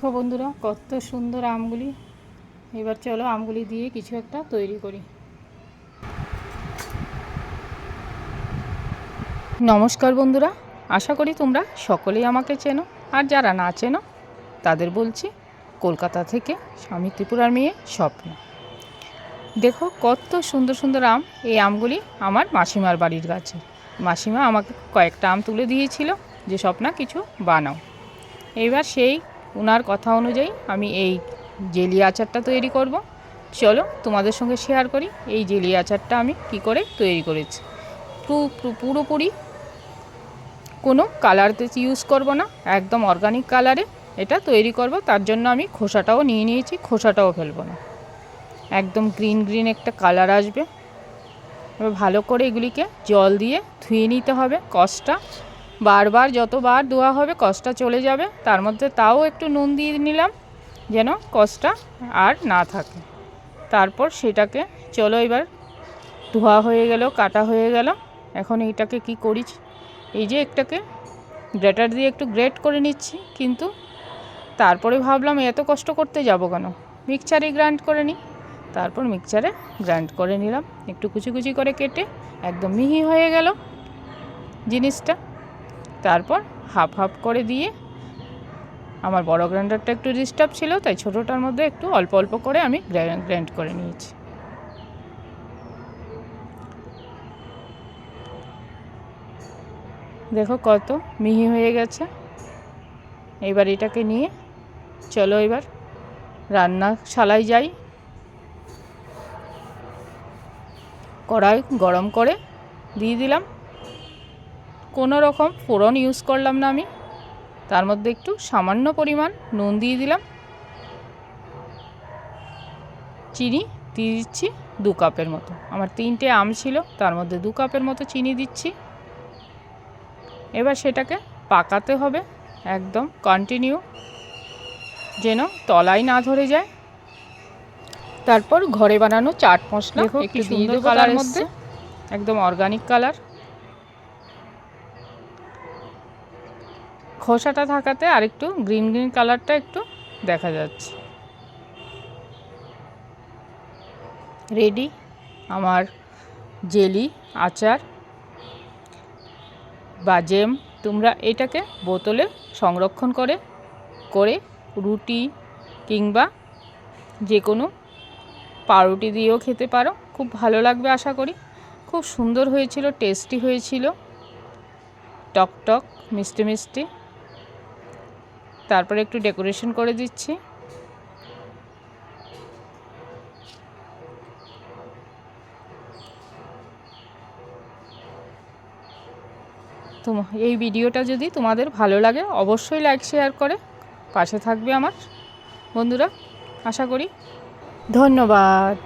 দেখো বন্ধুরা, কত সুন্দর আমগুলি। এবার চলো আমগুলি দিয়ে কিছু একটা তৈরি করি। নমস্কার বন্ধুরা, আশা করি তোমরা সকলেই আমাকে চেনো। আর যারা না চেনো, তাদের বলছি কলকাতা থেকে স্বামী ত্রিপুরার মেয়ে স্বপ্ন। দেখো কত সুন্দর সুন্দর আম, এই আমগুলি আমার মাসিমার বাড়ির গাছে। মাসিমা আমাকে কয়েকটা আম তুলে দিয়েছিল যে, স্বপ্না, কিছু বানাও। এইবার সেই ওনার কথা অনুযায়ী আমি এই জেলি আচারটা তৈরি করব। চলো তোমাদের সঙ্গে শেয়ার করি এই জেলি আচারটা আমি কি করে তৈরি করেছি। পুরোপুরি কোনো কালার ইউজ করব না, একদম অর্গানিক কালারে এটা তৈরি করব। তার জন্য আমি খোসাটাও নিয়ে নিয়েছি, খোসাটাও ফেলব না। একদম গ্রিন গ্রিন একটা কালার আসবে। ভালো করে এগুলিকে জল দিয়ে ধুয়ে নিতে হবে কষটা বারবার যতবার ধোয়া হবে কষটা চলে যাবে। তার মধ্যে তাও একটু নুন দিয়ে নিলাম, যেন কষটা আর না থাকে। তারপর সেটাকে, চলো এবার, ধোয়া হয়ে গেল, কাটা হয়ে গেল। এখন এইটাকে কি করি? এই যে একটাকে গ্রেটার দিয়ে একটু গ্রেট করে নিচ্ছি, কিন্তু তারপরে ভাবলাম, এত কষ্ট করতে যাব কেন? মিক্সচারে গ্রাইন্ড করে নিই। তারপর মিক্সচারে গ্রাইন্ড করে নিলাম। একটু কুচি কুচি করে কেটে, একদম মিহি হয়ে গেল জিনিসটা। তারপর হাফ হাফ করে দিয়ে আমার বড় গ্রাইন্ডারটা একটু ডিস্টার্ব ছিল, তাই ছোটোটার মধ্যে একটু অল্প অল্প করে আমি গ্রাইন্ড করে নিয়েছি। দেখো কত মিহি হয়ে গেছে। এবার এটাকে নিয়ে চলো এবার রান্না রান্নাশালায় যাই। কড়াই গরম করে দিয়ে দিলাম। কোনো রকম ফোড়ন ইউজ করলাম না আমি। তার মধ্যে একটু সামান্য পরিমাণ নুন দিয়ে দিলাম। চিনি দিয়ে দিচ্ছি দু কাপের মতো। আমার তিনটে আম ছিল তার মধ্যে দু কাপের মতো চিনি দিচ্ছি। এবার সেটাকে পাকাতে হবে একদম কন্টিনিউ যেন তলায় না ধরে যায়। তারপর ঘরে বানানো চাট মশলা একটু কি দিয়ে সুন্দর দেবো colour তার এসছে। মধ্যে। একদম অর্গানিক কালার খোসাটা থাকাতে আর একটু গ্রিন গ্রিন কালারটা একটু দেখা যাচ্ছে। রেডি, আমার জেলি, আচার বা জেম তোমরা এটাকে বোতলে সংরক্ষণ করে করে রুটি কিংবা যে কোনো পাউরুটি দিয়েও খেতে পারো। খুব ভালো লাগবে আশা করি। খুব সুন্দর হয়েছিল, টেস্টি হয়েছিল। টক টক, মিষ্টি মিষ্টি। তারপরে একটু ডেকোরেশন করে দিচ্ছি। তো এই ভিডিওটা যদি তোমাদের ভালো লাগে, অবশ্যই লাইক শেয়ার করে পাশে থাকবে আমার বন্ধুরা, আশা করি। ধন্যবাদ।